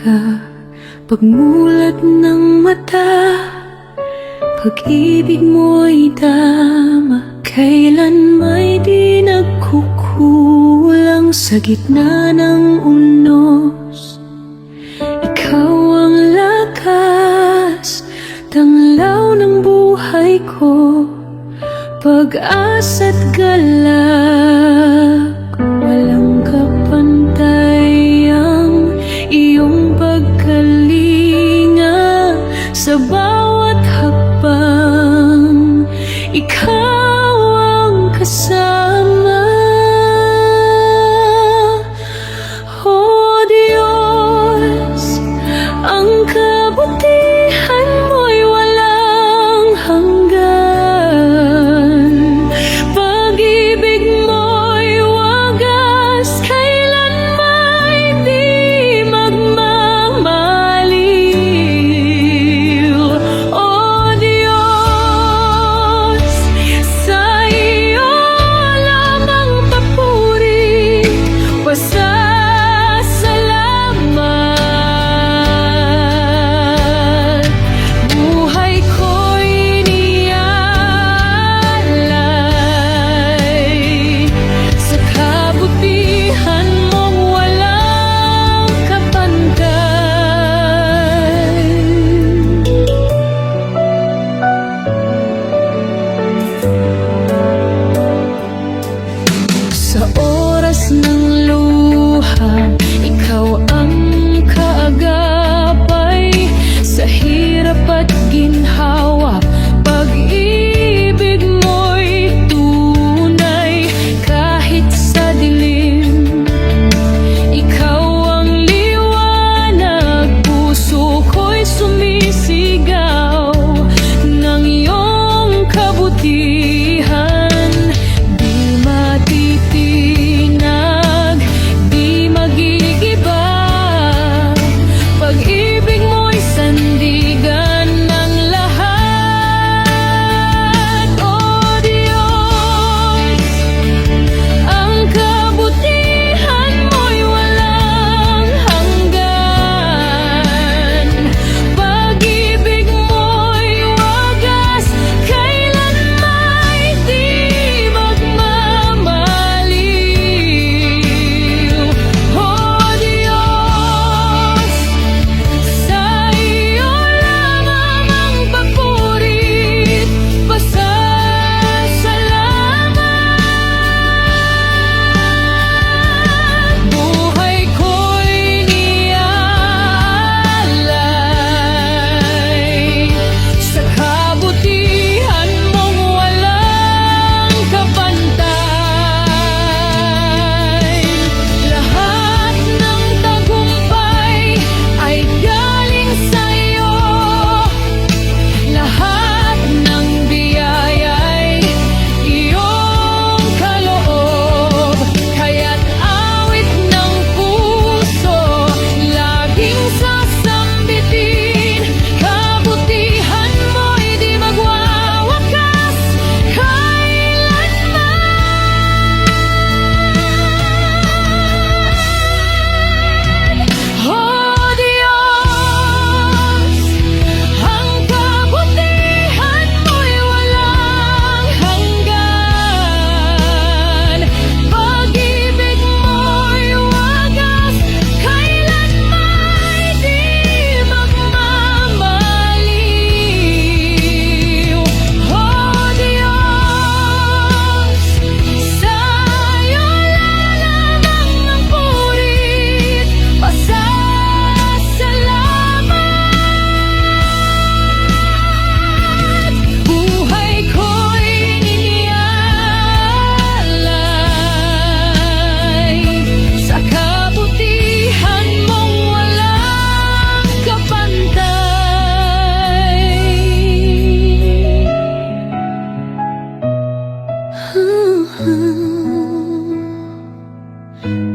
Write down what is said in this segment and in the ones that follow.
Umaga Pagmulat ng mata Pag-ibig mo'y dama Kailan may di nagkukulang Sa gitna ng unos. Ikaw ang lakas Tanglaw ng buhay ko Pag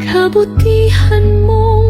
kabutihan mong